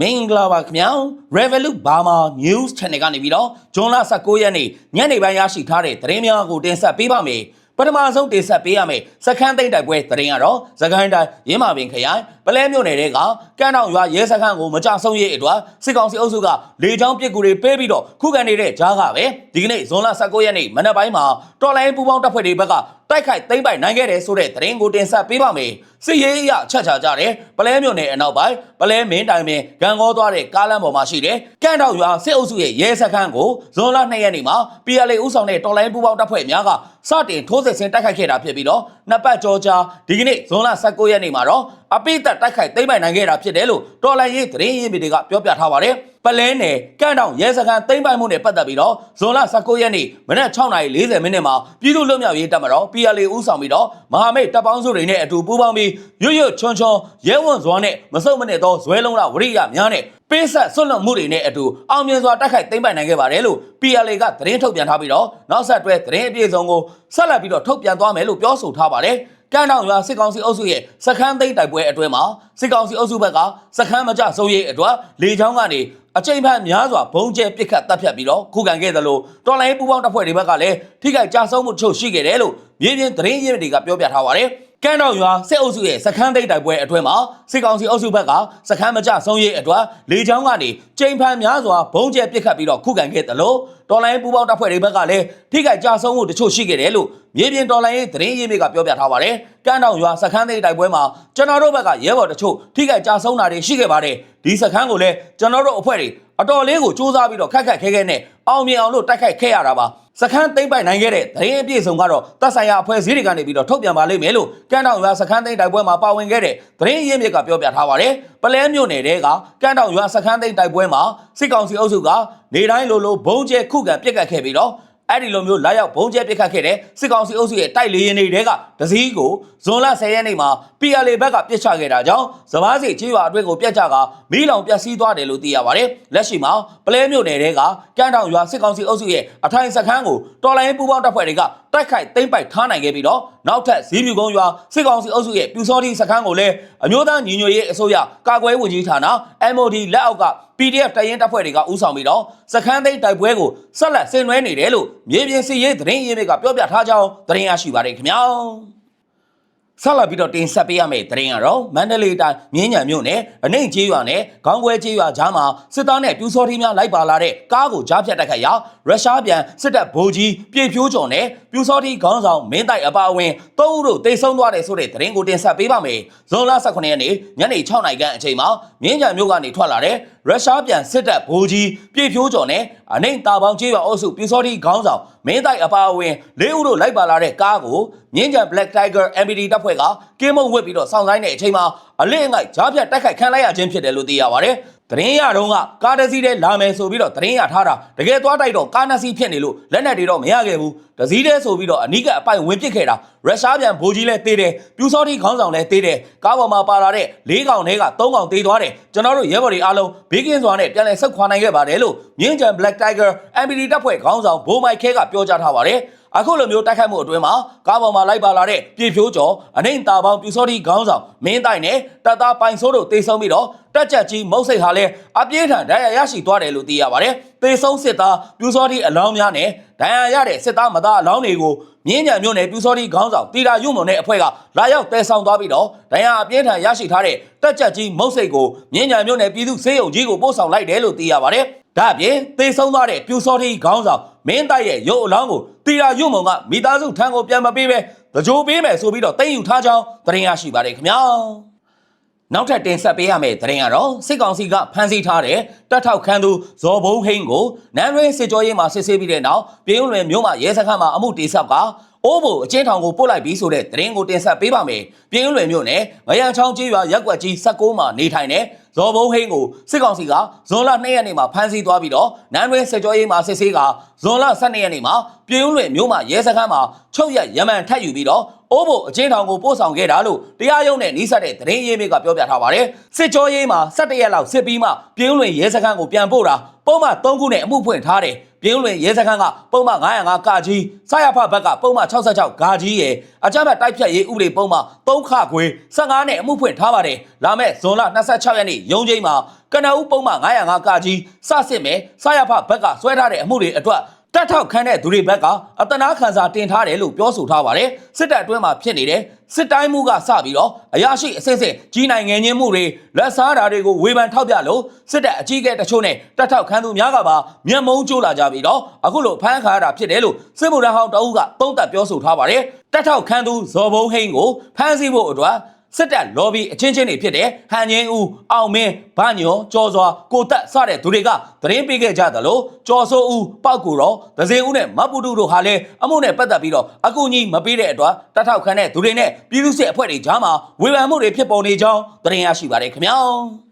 မင်္ဂလာပါခင်ဗျာ Revolut Burma News Channel ကနေပြီးတော့ဇွန်လ19ရက်နေ့ညနေပိုင်းရရှိထားတဲ့သတင်းများကိုတင်ဆက်ပေးပါမယ်ပထမဆုံးတင်ဆက်ပေးရမယ်စခန်းသိမ်းတိုက်ပွဲသတင်းကတော့စကိုင်းတိုင်းရင်းမာပင်ခရိုင် ပလဲမြို့နယ်တဲကကန်းတောင်ရွာရဲစခန်းကိုမကြဆုံးရေးအတွက်စစ်ကောင်စီအုပ်စုကလေကြောင်းပစ်ကူတွေပေးပြီးတော့ခုခံနေတဲ့ကြားကပဲဒီကနေ့ဇွန်လ19ရက်နေ့မနက်ပိုင်းမှာတော်လိုင်းပူပေါင်းတပ်ဖွဲ့တွေဘက်ကတိုက်ခိုက်သိမ်းပိုက်နိုင်ခဲ့တယ်ဆိုတဲ့သတင်းကိုတင်ဆက်ပေးပါမယ်စစ်ရေးအရချက်ချကြတယ်ပလဲမြို့နယ်အနောက်ပိုင်းပလဲမင်းတိုင်ပင်ဂံကောသွားတဲ့ကားလမ်းပေါ်မှာရှိတယ်ကန်းတောင်ရွာစစ်အုပ်စုရဲ့ရဲစခန်းကိုဇွန်လ2ရက်နေ့မှာ PLA ဥဆောင်တဲ့တော်လိုင်းပူပေါင်းတပ်ဖွဲ့များကစတင်ထိုးစစ်ဆင်တိုက်ခိုက်ခဲ့တာဖြစ်ပြီးတော့နှစ်ပတ်ကြောကြာဒီကနေ့ဇွန်လ19ရက်နေ့မှာတော့အပိသက်တိုက်ခိုက်သိမ်းပိုက်နိုင်ခဲ့တာဖြစ်တယ်လို့တော်လိုင်းရေးသတင်းရင်းမြစ်တွေကပြောပြထားပါတယ်ပလဲနယ်ကန့်တောင်ရဲစခန်းသိမ်းပိုက်မှုနဲ့ပတ်သက်ပြီးတော့ဇွန်လ19ရက်နေ့မနက်6:40မိနစ်မှာပြည်သူ့လွတ်မြောက်ရေးတပ်မတော် PLA ဦးဆောင်ပြီးတော့မဟာမိတ်တပ်ပေါင်းစုတွေနဲ့အတူပူးပေါင်းပြီးရွရွချွန်းချွန်းရဲဝံစွာနဲ့မစုံမနစ်သောဇွဲလုံးလာဝရိယများနဲ့ပေးဆက်ဆွတ်လွတ်မှုတွေနဲ့အတူအောင်မြင်စွာတိုက်ခိုက်သိမ်းပိုက်နိုင်ခဲ့ပါတယ်လို့ PLA ကသတင်းထုတ်ပြန်ထားပြီးတော့နောက်ဆက်တွဲသတင်းအပြည့်စုံကိုဆက်လက်ပြီးတော့ထုတ်ပြန်သွားမယ်လို့ပြောဆိုထားပါတယ် ကန်းတောင်ရွာစစ်ကောင်စီအုပ်စုရဲ့စခန်းသိမ်းတိုက်ပွဲအတွင်းမှာစစ်ကောင်စီအုပ်စုဘက်ကစခန်းမကျဆုံးရေးအတွက်လေချောင်းကနေအချိန်ဖန်များစွာဘုံကျဲပစ်ခတ်တပ်ဖြတ်ပြီးတော့ခုခံခဲ့တယ်လို့တော်လိုင်းပူပေါင်းတပ်ဖွဲ့တွေဘက်ကလည်းထိခိုက်ကြဆုံးမှုတချို့ရှိခဲ့တယ်လို့မြေပြင်သတင်းရင်းတွေကပြောပြထားပါတယ် ကန်းတော်ရွာစစ်အုပ်စုရဲ့စခန်းသိမ်းတိုက်ပွဲအတွင်းမှာစစ်ကောင်စီအုပ်စုဘက်ကစခန်းမကျဆုံးရေးအတွက်လေချောင်းကနေချိန်ဖန်များစွာဘုံကျဲပစ်ခတ်ပြီးတော့ခုခံခဲ့တယ်လို့တော်လိုင်းပူပေါင်းတပ်ဖွဲ့တွေဘက်ကလည်းထိခိုက်ကြဆုံးမှုတချို့ရှိခဲ့တယ်လို့မြေပြင်တော်လိုင်းရေးသတင်းရင်းတွေကပြောပြထားပါတယ်ကန်းတော်ရွာစခန်းသိမ်းတိုက်ပွဲမှာကျွန်တော်တို့ဘက်ကရဲဘော်တချို့ထိခိုက်ကြဆုံးတာတွေရှိခဲ့ပါတယ်ဒီစခန်းကိုလည်းကျွန်တော်တို့အဖွဲ့တွေ အတော်လေးကိုစူးစမ်းပြီးတော့ခက်ခက်ခဲခဲနဲ့အောင်မြင်အောင်လို့တိုက်ခိုက်ခဲ့ရတာပါစခန်းသိမ်းပိုက်နိုင်ခဲ့တဲ့သတင်းအပြည့်စုံကတော့တပ်ဆိုင်ရာအဖွဲ့အစည်းတွေကနေပြီးတော့ထုတ်ပြန်ပါလိမ့်မယ်လို့ကန်းတောင်ရွာစခန်းသိမ်းတိုက်ပွဲမှာပါဝင်ခဲ့တဲ့သတင်းရင်းမြစ်ကပြောပြထားပါတယ်ပလဲမြို့နယ်တဲကကန်းတောင်ရွာစခန်းသိမ်းတိုက်ပွဲမှာစစ်ကောင်စီအုပ်စုကနေတိုင်းလိုလိုဘုံကျဲခုခံပစ်ကတ်ခဲ့ပြီးတော့ အဲ့ဒီလိုမျိုးလာရောက်ဘုံကျဲပစ်ခတ်ခဲ့တဲ့စစ်ကောင်စီအုပ်စုရဲ့တိုက်လေရင်တွေကတစည်းကိုဇွန်လ10ရက်နေ့မှာ PLA ဘက်ကပြစ်ချခဲ့တာကြောင့်စပားစီချေးရွာအတွင်းကိုပြတ်ချကမီးလောင်ပျက်စီးသွားတယ်လို့သိရပါတယ်။လက်ရှိမှာပလဲမြို့နယ်တွေကကန်းတောင်ရွာစစ်ကောင်စီအုပ်စုရဲ့အထိုင်စခန်းကိုတော်လိုင်းပူပေါင်းတပ်ဖွဲ့တွေက တိုက်ခိုက်သိမ်းပိုက်ထားနိုင်ခဲ့ပြီးတော့နောက်ထပ်ဇီးမြူကုန်းရွာစစ်ကောင်စီအုပ်စုရဲ့ပြူစောတိစခန်းကိုလည်းအမျိုးသားညီညွတ်ရေးအစိုးရကာကွယ်ဝင်ကြီးဌာန MOD လက်အောက်က PDF တရင်တပ်ဖွဲ့တွေကဦးဆောင်ပြီးတော့စခန်းသိမ်းတိုက်ပွဲကိုဆက်လက်ဆင်နွှဲနေတယ်လို့မြေပြင်စစ်ရေးသတင်းရင်းတွေကပြောပြထားကြောင်းသတင်းရရှိပါတယ်ခင်ဗျာ ဆက်လက်ပြီးတော့တင်ဆက်ပေးရမယ့်သတင်းကတော့မန္တလေးတိုင်းမြင်းညံမြို့နယ်အနှိမ့်ကျေးရွာနဲ့ခေါင်းခွဲကျေးရွာကြားမှာစစ်သားနဲ့ပြူစောထီးများလိုက်ပါလာတဲ့ကားကိုကြားဖြတ်တိုက်ခိုက်ရာရုရှားပြန်စစ်တပ်ဗိုလ်ကြီးပြေဖြိုးကျော်နဲ့ပြူစောထီးခေါင်းဆောင်မင်းတိုက်အပါအဝင်သုံးဦးတို့တိတ်ဆုံးသွားတယ်ဆိုတဲ့သတင်းကိုတင်ဆက်ပေးပါမယ်။ဇွန်လ18ရက်နေ့ညနေ6နာရီခန့်အချိန်မှာမြင်းညံမြို့ကနေထွက်လာတဲ့ ရုရှားပြန်စစ်တပ်ဗိုလ်ကြီးပြေဖြိုးကျော်နဲ့အနှိမ့်တာပေါင်းကျေးရွာအုပ်စုပြူစောထီးခေါင်းဆောင်မင်းတိုက်အပါအဝင်လေးဦးတို့လိုက်ပါလာတဲ့ကားကိုမြင်းကြံ Black Tiger MPD တပ်ဖွဲ့ကကင်းမုံဝစ်ပြီးတော့စောင့်ဆိုင်တဲ့အချိန်မှာအလင်းအငိုက်ကြားဖြတ်တိုက်ခိုက်ခံလိုက်ရခြင်းဖြစ်တယ်လို့သိရပါတယ်။ သတင်းရတော့ကကားတစ်စီးတည်းလာမယ်ဆိုပြီးတော့သတင်းရထားတာတကယ်သွားတိုက်တော့ကားနှစ်စီးဖြစ်နေလို့လက်နက်တွေတော့မရခဲ့ဘူး။တစည်းတည်းဆိုပြီးတော့အနီးကအပိုင်ဝင်ပစ်ခဲ့တာရုရှားပြန်ဗိုလ်ကြီးလည်းတေးတယ်ပြူစောတိခေါင်းဆောင်လည်းတေးတယ်ကားပေါ်မှာပါလာတဲ့၄កောင်ထဲက၃កောင်တေးသွားတယ်ကျွန်တော်တို့ရဲဘော်တွေအားလုံးဘေးကင်းစွာနဲ့ပြန်လည်ဆုတ်ခွာနိုင်ခဲ့ပါတယ်လို့မြင်းကြံ Black Tiger MPD တပ်ဖွဲ့ခေါင်းဆောင်ဘိုးမိုက်ခဲကပြောကြားထားပါတယ်။ အခုလိုမျိုးတိုက်ခိုက်မှုအတွင်းမှာကားပေါ်မှာလိုက်ပါလာတဲ့ပြည်ဖြိုးကျော်အနှိမ့်တာပေါင်းပြူစောတိခေါင်းဆောင်မင်းတိုင်နဲ့တပ်သားပိုင်ဆိုးတို့တေဆုံးပြီးတော့တက်ချက်ကြီးမုတ်စိတ်ဟာလည်းအပြေးထန်ဒဏ်ရာရရှိသွားတယ်လို့သိရပါတယ်။တေဆုံးစစ်သားပြူစောတိအလောင်းများနဲ့ဒဏ်ရာရတဲ့စစ်သားမသားအလောင်းတွေကိုမြင်းညံမြို့နယ်ပြူစောတိခေါင်းဆောင်တီတာရုံမုံနဲ့အဖွဲ့ကလာရောက်တဲဆောင်သွားပြီးတော့ဒဏ်ရာအပြင်းထန်ရရှိထားတဲ့တက်ချက်ကြီးမုတ်စိတ်ကိုမြင်းညံမြို့နယ်ပြည်သူ့စေယုံကြီးကိုပို့ဆောင်လိုက်တယ်လို့သိရပါတယ်။ ဒါအပြင်သေဆုံးသွားတဲ့ပြူစောတိခေါင်းဆောင်မင်းတိုက်ရဲ့ရုပ်အလောင်းကိုတီရာရုံမုံကမိသားစုထံကိုပြန်မပေးပဲတကြိုပေးမယ်ဆိုပြီးတော့တိတ်ယူထားကြောင်းသတင်းရရှိပါတယ်ခင်ဗျာနောက်ထပ်တင်ဆက်ပေးရမယ့်သတင်းကတော့စစ်ကောင်စီကဖမ်းဆီးထားတဲ့တပ်ထောက်ခန်းသူဇော်ဘုံဟိန်းကိုနန်းရွေးစစ်ကြောရေးမှာစစ်ဆေးပြီးတဲ့နောက်ပြည်ဦးလွင်မြို့မှာရဲစခန်းမှာအမှုတေဆောက်ကအိုးဘိုအချင်းထောင်ကိုပို့လိုက်ပြီးဆိုတဲ့သတင်းကိုတင်ဆက်ပေးပါမယ်။ပြည်ဦးလွင်မြို့နယ်ငရန်ချောင်းကျေးရွာရက်ကွက်ကြီး16မှာနေထိုင်တဲ့ ဇော်ဘုံဟိန်းကိုစစ်ကောင်စီကဇွန်လ2ရက်နေ့မှာဖမ်းဆီးသွားပြီးတော့နန်းရွေးစစ်ကြောရေးမှာစစ်ဆေးကဇွန်လ12ရက်နေ့မှာပြည်ဦးလွင်မြို့မှာရဲစခန်းမှာချုပ်ရက်ရမန်ထပ်ယူပြီးတော့အိုးဘိုအချင်းထောင်ကိုပို့ဆောင်ခဲ့တာလို့တရားရုံးနဲ့နှီးစပ်တဲ့သတင်းရင်းမြစ်ကပြောပြထားပါတယ်။စစ်ကြောရေးမှာ17ရက်လောက်စစ်ပြီးမှပြည်ဦးလွင်ရဲစခန်းကိုပြန်ပို့တာပုံမှန်3ခုနဲ့အမှုဖွင့်ထားတယ်။ ပြပြင်းလွင်ရဲစခန်းကပုံမှန်905ကကြီးစရဖဘက်ကပုံမှန်66ဂါကြီးရဲ့အကြမ်းဖက်တိုက်ဖြတ်ရေးဥပဒေပုံမှန်3ခခွေ15နဲ့အမှုဖွင့်ထားပါတယ်လာမဲ့ဇွန်လ26ရက်နေ့ရုံးချိန်မှာကနအူးပုံမှန်905ကကြီးစစစ်မယ်စရဖဘက်ကဆွဲထားတဲ့အမှုတွေအတွက် တက်ထောက်ခန်းတဲ့သူတွေဘက်ကအတနာခံစာတင်ထားတယ်လို့ပြောဆိုထားပါတယ်စစ်တပ်အတွင်းမှာဖြစ်နေတဲ့စစ်တိုင်းမှုကစပြီးတော့အရာရှိအစစ်စစ်ကြီးနိုင်ငံချင်းမှုတွေလက်စားတာတွေကိုဝေဖန်ထောက်ပြလို့စစ်တပ်အကြီးအကဲတချို့နဲ့တက်ထောက်ခန်းသူများကပါမျက်မုံးကျိုးလာကြပြီးတော့အခုလိုဖမ်းခါရတာဖြစ်တယ်လို့စစ်မှုထမ်းဟောင်းတအုပ်ကသုံးသပ်ပြောဆိုထားပါတယ်တက်ထောက်ခန်းသူဇော်ဘုံဟိန်းကိုဖမ်းဆီးဖို့အတွက် စစ်တပ်လော်ဘီအချင်းချင်းတွေဖြစ်တဲ့ဟန်ချင်းဦးအောင်မင်းဗညောကျော်စွာကိုတက်စတဲ့သူတွေကသတင်းပေးခဲ့ကြသလိုကျော်စိုးဦးပောက်ကူရောဒဇင်ဦးနဲ့မတ်ပူတူတို့ဟာလည်းအမှုနဲ့ပတ်သက်ပြီးတော့အကူအညီမပေးတဲ့အတွက်တတ်ထောက်ခံတဲ့သူတွေနဲ့ပြည်သူ့စစ်အဖွဲ့တွေကြားမှာဝေဖန်မှုတွေဖြစ်ပေါ်နေကြောင်းသတင်းရရှိပါတယ်ခင်ဗျာ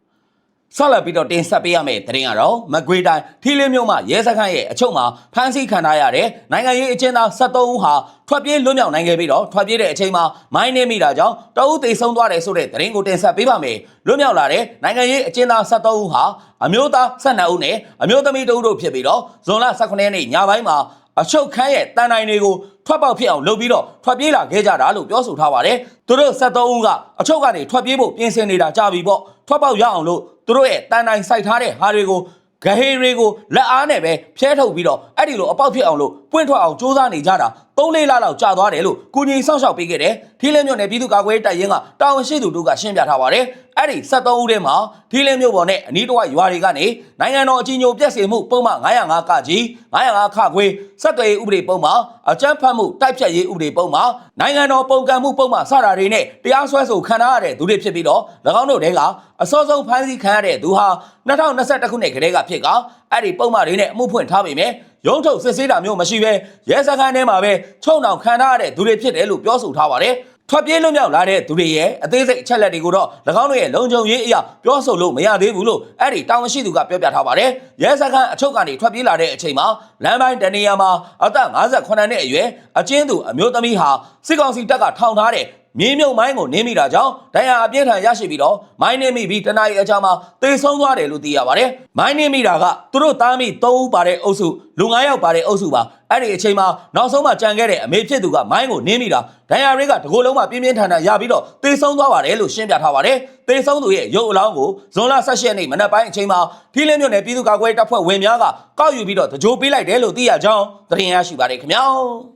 ဆက်လက်ပြီးတော့တင်ဆက်ပေးရမယ့်သတင်းကတော့မကွေးတိုင်းထီလင်းမြို့မှာရဲစခန်းရဲ့အချုပ်မှာဖမ်းဆီးခံထားရတဲ့နိုင်ငံရေးအကျဉ်းသား73ဦးဟာထွက်ပြေးလွတ်မြောက်နိုင်ခဲ့ပြီးတော့ထွက်ပြေးတဲ့အချိန်မှာမိုင်းနေမိတာကြောင့်တအုပ်သေးဆုံးသွားတယ်ဆိုတဲ့သတင်းကိုတင်ဆက်ပေးပါမယ်လွတ်မြောက်လာတဲ့နိုင်ငံရေးအကျဉ်းသား73ဦးဟာအမျိုးသား12ဦးနဲ့အမျိုးသမီး2ဦးတို့ဖြစ်ပြီးတော့ဇွန်လ18ရက်နေ့ညပိုင်းမှာအချုပ်ခန်းရဲ့တန်တိုင်းတွေကိုထွက်ပေါက်ဖြစ်အောင်လုပ်ပြီးတော့ထွက်ပြေးလာခဲ့ကြတာလို့ပြောဆိုထားပါတယ်။သူတို့73ဦးကအချုပ်ကနေထွက်ပြေးဖို့ပြင်ဆင်နေတာကြာပြီပေါ့။ထွက်ပေါက်ရအောင်လို့ သူတို့ရဲ့တန်တိုင်းစိုက်ထားတဲ့ဟာတွေကိုဂဟေတွေကိုလက်အားနဲ့ပဲဖျဲထုတ်ပြီးတော့အဲ့ဒီလိုအပေါက်ဖြစ်အောင်လို့ပွင့်ထွက်အောင်စ조사နေကြတာ၃လေးလလောက်ကြာသွားတယ်လို့ကုညီဆောက်ရှောက်ပေးခဲ့တယ်။ထီးလင်းမြို့နယ်ပြည်သူ့ကာကွယ်ရေးတပ်ရင်းကတာဝန်ရှိသူတို့ကရှင်းပြထားပါတယ်။အဲ့ဒီ73ဦးထဲမှာထီးလင်းမြို့ပေါ်နဲ့အနီးတစ်ဝိုက်ရွာတွေကနေနိုင်ငံတော်အကြီးအကျယ်ပြည့်စုံမှုပုံမှန်905ကကြီး905ခခွေစက်သွေးဥပဒေပုံမှန်အကြမ်းဖက်မှုတိုက်ဖြတ်ရေးဥပဒေပုံမှန်နိုင်ငံတော်ပုံကံမှုပုံမှန်စတာတွေနဲ့တရားစွဲဆိုခံရတဲ့သူတွေဖြစ်ပြီးတော့၎င်းတို့တဲကအစောဆုံးဖမ်းဆီးခံရတဲ့သူဟာ2021ခုနှစ်ကတည်းကဖြစ်ကအဲ့ဒီပုံမှန်တွေနဲ့အမှုဖွင့်ထားပေမဲ့ ရုံးထုတ်စစ်ဆေးတာမျိုးမရှိဘဲရဲစခန်းထဲမှာပဲချုံနှောင်ခံထားရတဲ့သူတွေဖြစ်တယ်လို့ပြောဆိုထားပါတယ်။ထွက်ပြေးလွတ်မြောက်လာတဲ့သူတွေရဲ့အသေးစိတ်အချက်လက်တွေကိုတော့၎င်းတို့ရဲ့လုံခြုံရေးအရာပြောဆိုလို့မရသေးဘူးလို့အဲ့ဒီတာဝန်ရှိသူကပြောပြထားပါတယ်။ရဲစခန်းအချုပ်ကနေထွက်ပြေးလာတဲ့အချိန်မှာလမ်းပိုင်းတနေရာမှာအသက်58နှစ်အရွယ်အကျဉ်းသူအမျိုးသမီးဟာစစ်ကောင်စီတပ်ကထောင်ထားတဲ့ မြေမြုပ်မိုင်းကိုနင်းမိတာကြောင့်ဒဏ်ရာအပြင်းထန်ရရှိပြီးတော့မိုင်းနင်းမိပြီးတနအီအကြာမှာတေဆုံးသွားတယ်လို့သိရပါတယ်။မိုင်းနင်းမိတာကသူတို့သားမိ3ဦးပါတဲ့အုပ်စုလူ9ယောက်ပါတဲ့အုပ်စုပါအဲ့ဒီအချိန်မှာနောက်ဆုံးမှကြံခဲ့တဲ့အမေဖြစ်သူကမိုင်းကိုနင်းမိတာဒဏ်ရာတွေကတကိုယ်လုံးမှပြင်းပြင်းထန်ထန်ရပြီးတော့တေဆုံးသွားပါတယ်လို့ရှင်းပြထားပါတယ်။တေဆုံးသူရဲ့ရုပ်အလောင်းကိုဇွန်လ18ရက်နေ့မနက်ပိုင်းအချိန်မှာထီးလင်းမြို့နယ်ပြည်သူ့ကာကွယ်တပ်ဖွဲ့ဝင်များကကောက်ယူပြီးတော့တကြိုပေးလိုက်တယ်လို့သိရကြောင်းသတင်းရရှိပါတယ်ခင်ဗျာ။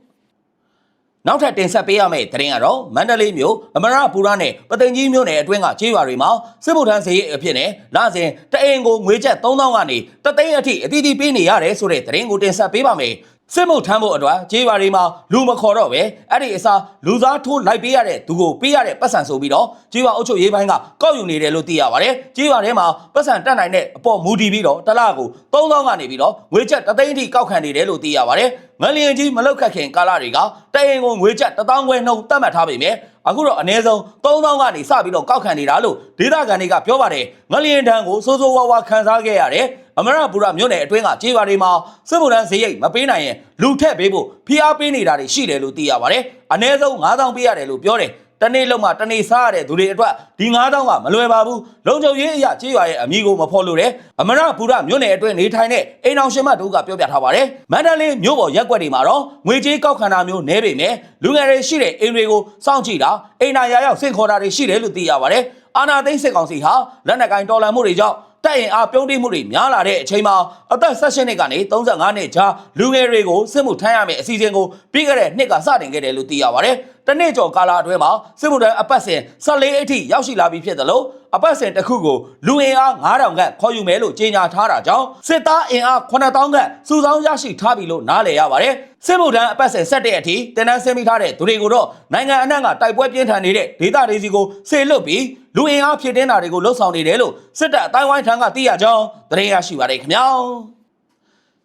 နောက်ထပ်တင်ဆက်ပေးရမယ့်သတင်းကတော့မန္တလေးမြို့အမရပူရနဲ့ပသိမ်ကြီးမြို့နယ်အတွင်းကကျေးရွာတွေမှာစစ်မှုထမ်းစရိတ်အဖြစ်နဲ့လစဉ်တအိမ်ကိုငွေကျပ်3000ကနေတသိန်းအထိအသီးသီးပေးနေရတယ်ဆိုတဲ့သတင်းကိုတင်ဆက်ပေးပါမယ်။ စစ်မှုထမ်းဖို့အတွက်ကျေးရွာတွေမှာလူမခေါ်တော့ပဲအဲ့ဒီအစားလူစားထိုးလိုက်ပေးရတဲ့သူကိုပေးရတဲ့ပတ်စံဆိုပြီးတော့ကျေးရွာအုပ်ချုပ်ရေးပိုင်းကကောက်ယူနေတယ်လို့သိရပါတယ်။ကျေးရွာထဲမှာပတ်စံတက်နိုင်တဲ့အပေါ်မူတည်ပြီးတော့တစ်လကို3000ကနေပြီးတော့ငွေကျပ်တသိန်းအထိကောက်ခံနေတယ်လို့သိရပါတယ်။ငလျင်ကြီးမလောက်ခတ်ခင်ကာလတွေကတရင်ကိုငွေကျပ်1000ခွဲနှုန်းသတ်မှတ်ထားပေမဲ့ အခုတော့အနည်းဆုံး3000ကနေစပြီးတော့ကောက်ခံနေတာလို့ဒေသခံတွေကပြောပါတယ်ငလျင်တန်းကိုစိုးစိုးဝါးဝါခန်းစားခဲ့ရတယ်အမရပူရမြို့နယ်အတွင်းကကြေးပါတွေမှာစစ်ဗိုလ်တန်းဈေးရိတ်မပေးနိုင်ရင်လူထက်ပေးဖို့ဖိအားပေးနေတာတွေရှိတယ်လို့သိရပါတယ်အနည်းဆုံး9000ပေးရတယ်လို့ပြောတယ် တနေ့လုံးမှတနေ့စားရတဲ့သူတွေအတွက်ဒီ9000ကမလွယ်ပါဘူးလုံခြုံရေးအရာကြေးရွာရဲ့အမည်ကိုမဖော်လို့တယ်အမရပူရမြို့နယ်အတွင်းနေထိုင်တဲ့အိမ်အောင်ရှင်မတို့ကပြောပြထားပါတယ်မန္တလေးမြို့ပေါ်ရက်ွက်တွေမှာတော့ငွေကြေးကောက်ခံတာမျိုးနည်းပေမဲ့လူငယ်တွေရှိတဲ့အိမ်တွေကိုစောင့်ကြည့်တာအိမ်နာရာရောက်စင့်ခေါ်တာတွေရှိတယ်လို့သိရပါတယ်အာနာသိန်းစစ်ကောင်စီဟာလက်နက်ကင်တော်လှန်မှုတွေကြောင့်တိုက်ရင်အားပြုံးတိမှုတွေများလာတဲ့အချိန်မှာအသက်16နှစ်ကနေ35နှစ်ကြားလူငယ်တွေကိုစစ်မှုထမ်းရမယ့်အစီအစဉ်ကိုပြီးခဲ့တဲ့နှစ်ကစတင်ခဲ့တယ်လို့သိရပါတယ်။ တနေ့ကျော်ကာလအတွင်းမှာစစ်မှုထမ်းအပတ်စဉ်14အထိရောက်ရှိလာပြီးဖြစ်တယ်လို့အပတ်စဉ်တစ်ခုကိုလူအင်အား9000ခန့်ခေါ်ယူမယ်လို့ကြေညာထားတာကြောင့်စစ်သားအင်အား9000ခန့်စုဆောင်းရရှိထားပြီလို့နားလည်ရပါတယ်။စစ်မှုထမ်းအပတ်စဉ်17အထိတင်နန်းဆင်းမိထားတဲ့သူတွေကိုတော့နိုင်ငံအနှံ့ကတိုက်ပွဲပြင်းထန်နေတဲ့ဒေသတွေစီကိုဆေလွတ်ပြီးလူအင်အားဖြစ်တင်းတာတွေကိုလှုပ်ဆောင်နေတယ်လို့စစ်တပ်အတိုင်းဝိုင်းထံကသိရကြောင်းသတင်းရရှိပါတယ်ခင်ဗျာ။